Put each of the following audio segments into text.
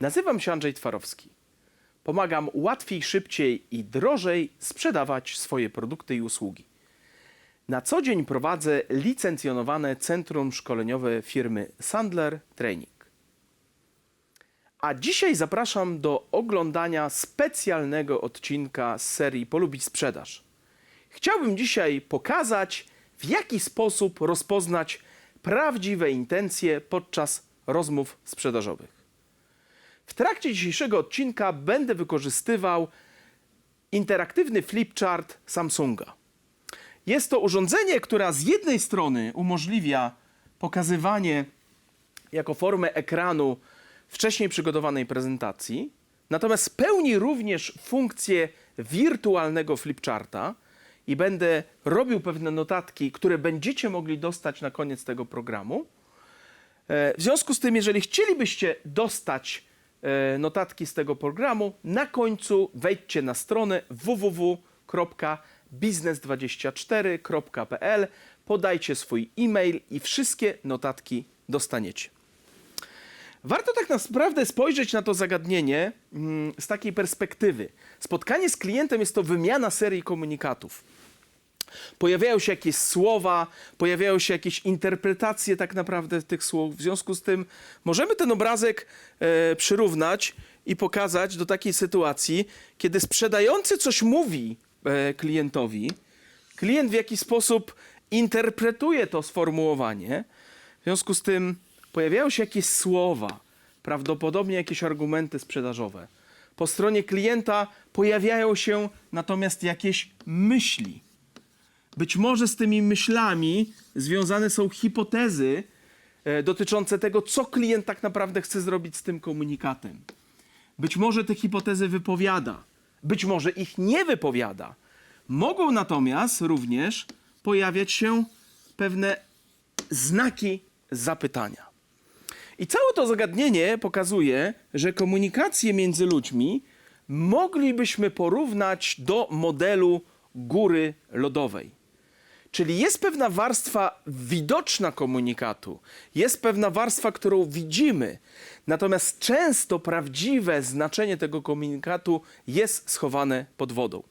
Nazywam się Andrzej Twarowski. Pomagam łatwiej, szybciej i drożej sprzedawać swoje produkty i usługi. Na co dzień prowadzę licencjonowane centrum szkoleniowe firmy Sandler Training. A dzisiaj zapraszam do oglądania specjalnego odcinka z serii Polubić Sprzedaż. Chciałbym dzisiaj pokazać, w jaki sposób rozpoznać prawdziwe intencje podczas rozmów sprzedażowych. W trakcie dzisiejszego odcinka będę wykorzystywał interaktywny flipchart Samsunga. Jest to urządzenie, które z jednej strony umożliwia pokazywanie jako formę ekranu wcześniej przygotowanej prezentacji, natomiast pełni również funkcję wirtualnego flipcharta i będę robił pewne notatki, które będziecie mogli dostać na koniec tego programu. E, W związku z tym, jeżeli chcielibyście dostać notatki z tego programu, na końcu wejdźcie na stronę www.biznes24.pl, podajcie swój e-mail i wszystkie notatki dostaniecie. Warto tak naprawdę spojrzeć na to zagadnienie mm, z takiej perspektywy. Spotkanie z klientem jest to wymiana serii komunikatów. Pojawiają się jakieś słowa, pojawiają się jakieś interpretacje tak naprawdę tych słów. W związku z tym możemy ten obrazek e, przyrównać i pokazać do takiej sytuacji, kiedy sprzedający coś mówi e, klientowi, klient w jakiś sposób interpretuje to sformułowanie. W związku z tym pojawiają się jakieś słowa, prawdopodobnie jakieś argumenty sprzedażowe. Po stronie klienta pojawiają się natomiast jakieś myśli. Być może z tymi myślami związane są hipotezy e, dotyczące tego, co klient tak naprawdę chce zrobić z tym komunikatem. Być może te hipotezy wypowiada, być może ich nie wypowiada. Mogą natomiast również pojawiać się pewne znaki zapytania. I całe to zagadnienie pokazuje, że komunikację między ludźmi moglibyśmy porównać do modelu góry lodowej. Czyli jest pewna warstwa widoczna komunikatu, jest pewna warstwa, którą widzimy, natomiast często prawdziwe znaczenie tego komunikatu jest schowane pod wodą.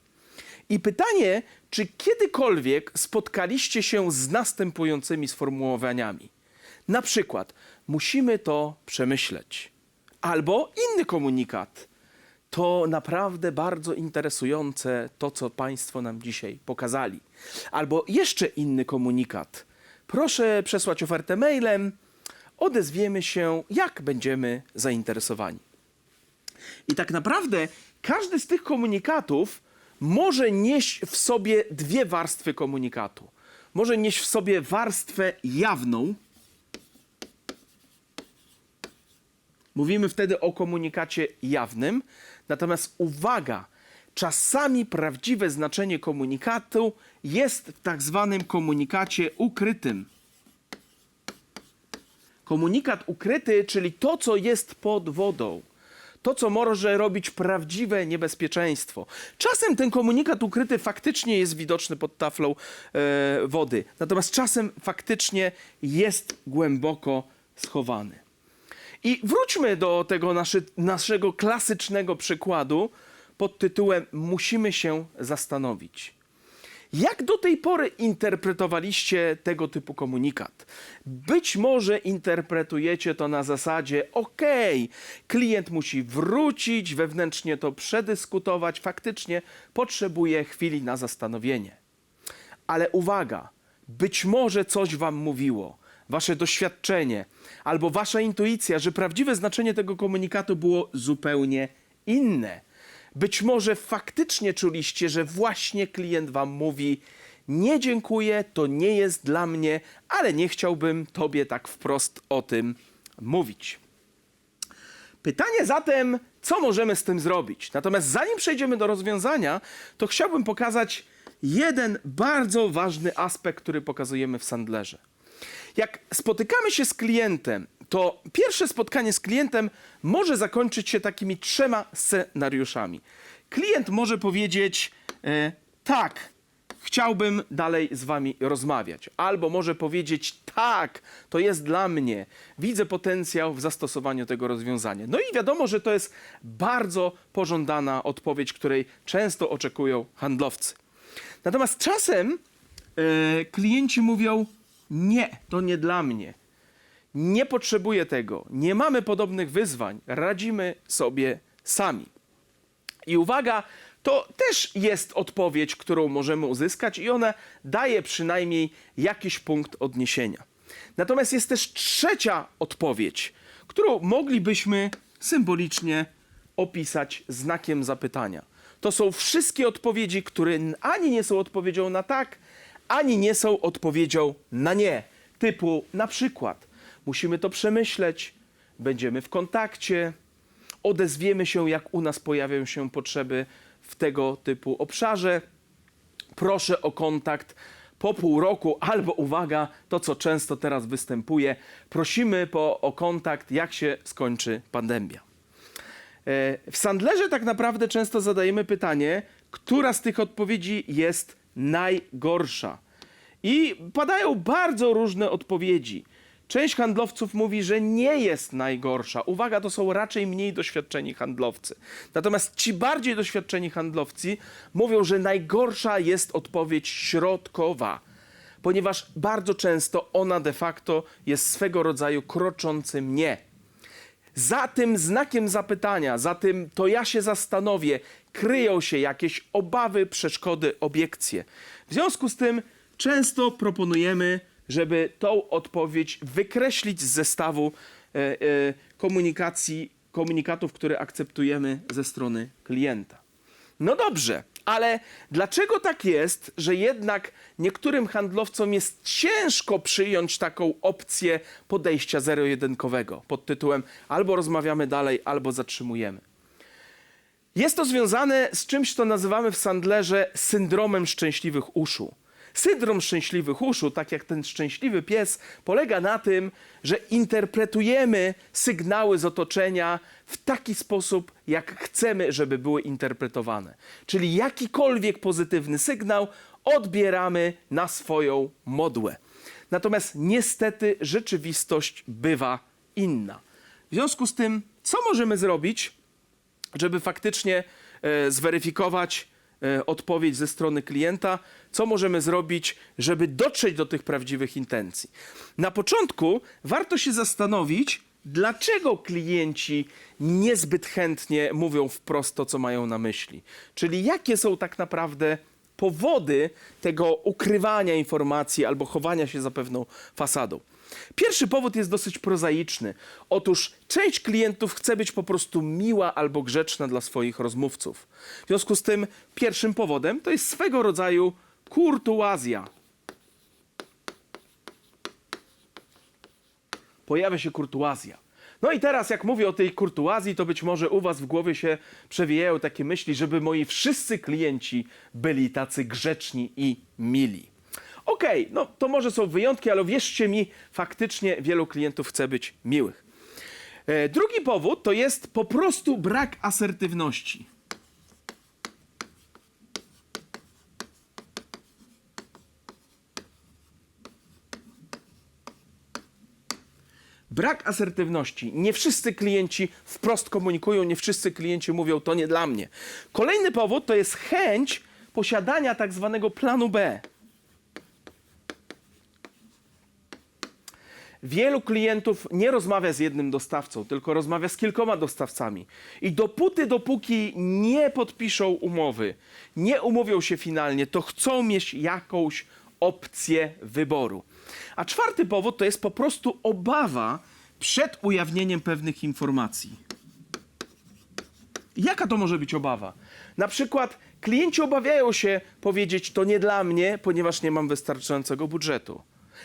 I pytanie, czy kiedykolwiek spotkaliście się z następującymi sformułowaniami? Na przykład, musimy to przemyśleć. Albo inny komunikat. To naprawdę bardzo interesujące to, co Państwo nam dzisiaj pokazali. Albo jeszcze inny komunikat. Proszę przesłać ofertę mailem, odezwiemy się, jak będziemy zainteresowani. I tak naprawdę każdy z tych komunikatów może nieść w sobie dwie warstwy komunikatu. Może nieść w sobie warstwę jawną. Mówimy wtedy o komunikacie jawnym. Natomiast uwaga, czasami prawdziwe znaczenie komunikatu jest w tak zwanym komunikacie ukrytym. Komunikat ukryty, czyli to, co jest pod wodą. To, co może robić prawdziwe niebezpieczeństwo. Czasem ten komunikat ukryty faktycznie jest widoczny pod taflą e, wody, natomiast czasem faktycznie jest głęboko schowany. I wróćmy do tego naszy, naszego klasycznego przykładu pod tytułem Musimy się zastanowić. Jak do tej pory interpretowaliście tego typu komunikat? Być może interpretujecie to na zasadzie: OK, klient musi wrócić, wewnętrznie to przedyskutować, faktycznie potrzebuje chwili na zastanowienie. Ale uwaga, być może coś wam mówiło, wasze doświadczenie albo wasza intuicja, że prawdziwe znaczenie tego komunikatu było zupełnie inne. Być może faktycznie czuliście, że właśnie klient wam mówi: Nie dziękuję, to nie jest dla mnie, ale nie chciałbym tobie tak wprost o tym mówić. Pytanie zatem, co możemy z tym zrobić? Natomiast zanim przejdziemy do rozwiązania, to chciałbym pokazać jeden bardzo ważny aspekt, który pokazujemy w Sandlerze. Jak spotykamy się z klientem, to pierwsze spotkanie z klientem może zakończyć się takimi trzema scenariuszami. Klient może powiedzieć: e, Tak, chciałbym dalej z wami rozmawiać. Albo może powiedzieć, tak, to jest dla mnie, widzę potencjał w zastosowaniu tego rozwiązania. No i wiadomo, że to jest bardzo pożądana odpowiedź, której często oczekują handlowcy. Natomiast czasem e, klienci mówią, nie, to nie dla mnie. Nie potrzebuję tego, nie mamy podobnych wyzwań, radzimy sobie sami. I uwaga, to też jest odpowiedź, którą możemy uzyskać, i ona daje przynajmniej jakiś punkt odniesienia. Natomiast jest też trzecia odpowiedź, którą moglibyśmy symbolicznie opisać znakiem zapytania. To są wszystkie odpowiedzi, które ani nie są odpowiedzią na tak, ani nie są odpowiedzią na nie. Typu na przykład musimy to przemyśleć, będziemy w kontakcie, odezwiemy się, jak u nas pojawią się potrzeby w tego typu obszarze. Proszę o kontakt po pół roku, albo uwaga, to co często teraz występuje, prosimy po, o kontakt, jak się skończy pandemia. E, W Sandlerze tak naprawdę często zadajemy pytanie, która z tych odpowiedzi jest najgorsza. I padają bardzo różne odpowiedzi. Część handlowców mówi, że nie jest najgorsza. Uwaga, to są raczej mniej doświadczeni handlowcy. Natomiast ci bardziej doświadczeni handlowcy mówią, że najgorsza jest odpowiedź środkowa, ponieważ bardzo często ona de facto jest swego rodzaju kroczącym nie. Za tym znakiem zapytania, za tym to ja się zastanowię, kryją się jakieś obawy, przeszkody, obiekcje. W związku z tym często proponujemy, żeby tą odpowiedź wykreślić z zestawu e, e, komunikacji, komunikatów, które akceptujemy ze strony klienta. No dobrze, ale dlaczego tak jest, że jednak niektórym handlowcom jest ciężko przyjąć taką opcję podejścia zero-jedynkowego pod tytułem albo rozmawiamy dalej, albo zatrzymujemy? Jest to związane z czymś, co nazywamy w Sandlerze syndromem szczęśliwych uszu. Syndrom szczęśliwych uszu, tak jak ten szczęśliwy pies, polega na tym, że interpretujemy sygnały z otoczenia w taki sposób, jak chcemy, żeby były interpretowane. Czyli jakikolwiek pozytywny sygnał odbieramy na swoją modłę. Natomiast niestety rzeczywistość bywa inna. W związku z tym, co możemy zrobić, żeby faktycznie e, zweryfikować odpowiedź ze strony klienta, co możemy zrobić, żeby dotrzeć do tych prawdziwych intencji. Na początku warto się zastanowić, dlaczego klienci niezbyt chętnie mówią wprost to, co mają na myśli. Czyli jakie są tak naprawdę powody tego ukrywania informacji albo chowania się za pewną fasadą. Pierwszy powód jest dosyć prozaiczny. Otóż część klientów chce być po prostu miła albo grzeczna dla swoich rozmówców. W związku z tym pierwszym powodem to jest swego rodzaju kurtuazja. Pojawia się kurtuazja. No i teraz, jak mówię o tej kurtuazji, to być może u Was w głowie się przewijają takie myśli, żeby moi wszyscy klienci byli tacy grzeczni i mili. Okej, no to może są wyjątki, ale wierzcie mi, faktycznie wielu klientów chce być miłych. E, drugi powód to jest po prostu brak asertywności. Brak asertywności. Nie wszyscy klienci wprost komunikują, nie wszyscy klienci mówią to nie dla mnie. Kolejny powód to jest chęć posiadania tak zwanego planu B. Wielu klientów nie rozmawia z jednym dostawcą, tylko rozmawia z kilkoma dostawcami. I dopóty, dopóki nie podpiszą umowy, nie umówią się finalnie, to chcą mieć jakąś opcję wyboru. A czwarty powód to jest po prostu obawa przed ujawnieniem pewnych informacji. Jaka to może być obawa? Na przykład klienci obawiają się powiedzieć to nie dla mnie, ponieważ nie mam wystarczającego budżetu.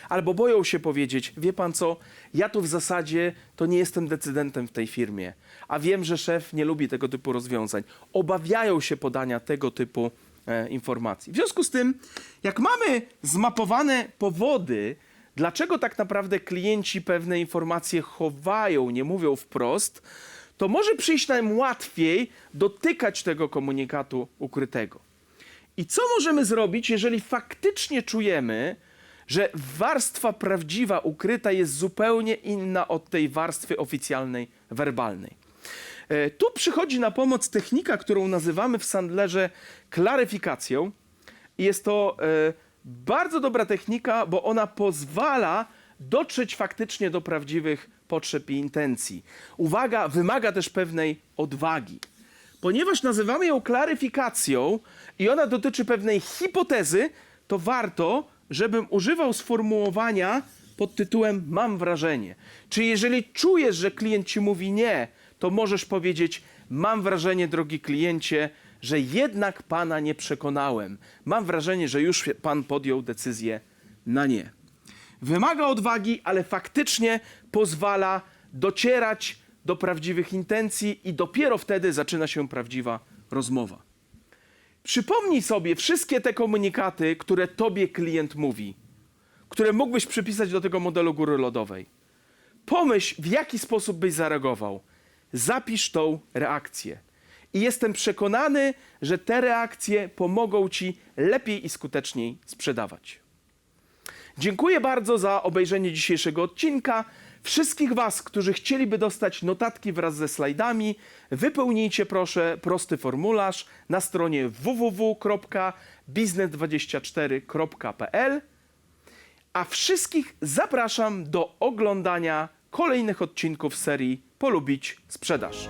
Albo boją się powiedzieć, wie pan co, ja tu w zasadzie to nie jestem decydentem w tej firmie, a wiem, że szef nie lubi tego typu rozwiązań. Obawiają się podania tego typu e, informacji. W związku z tym, jak mamy zmapowane powody, dlaczego tak naprawdę klienci pewne informacje chowają, nie mówią wprost, to może przyjść nam łatwiej dotykać tego komunikatu ukrytego. I co możemy zrobić, jeżeli faktycznie czujemy, że warstwa prawdziwa, ukryta jest zupełnie inna od tej warstwy oficjalnej, werbalnej? E, Tu przychodzi na pomoc technika, którą nazywamy w Sandlerze klaryfikacją. Jest to e, bardzo dobra technika, bo ona pozwala dotrzeć faktycznie do prawdziwych potrzeb i intencji. Uwaga, wymaga też pewnej odwagi. Ponieważ nazywamy ją klaryfikacją i ona dotyczy pewnej hipotezy, to warto, żebym używał sformułowania pod tytułem mam wrażenie. Czy jeżeli czujesz, że klient ci mówi nie, to możesz powiedzieć mam wrażenie, drogi kliencie, że jednak pana nie przekonałem. Mam wrażenie, że już pan podjął decyzję na nie. Wymaga odwagi, ale faktycznie pozwala docierać do prawdziwych intencji i dopiero wtedy zaczyna się prawdziwa rozmowa. Przypomnij sobie wszystkie te komunikaty, które tobie klient mówi, które mógłbyś przypisać do tego modelu góry lodowej. Pomyśl, w jaki sposób byś zareagował. Zapisz tą reakcję. I jestem przekonany, że te reakcje pomogą ci lepiej i skuteczniej sprzedawać. Dziękuję bardzo za obejrzenie dzisiejszego odcinka. Wszystkich Was, którzy chcieliby dostać notatki wraz ze slajdami, wypełnijcie proszę prosty formularz na stronie www.biznes24.pl. A wszystkich zapraszam do oglądania kolejnych odcinków serii Polubić Sprzedaż.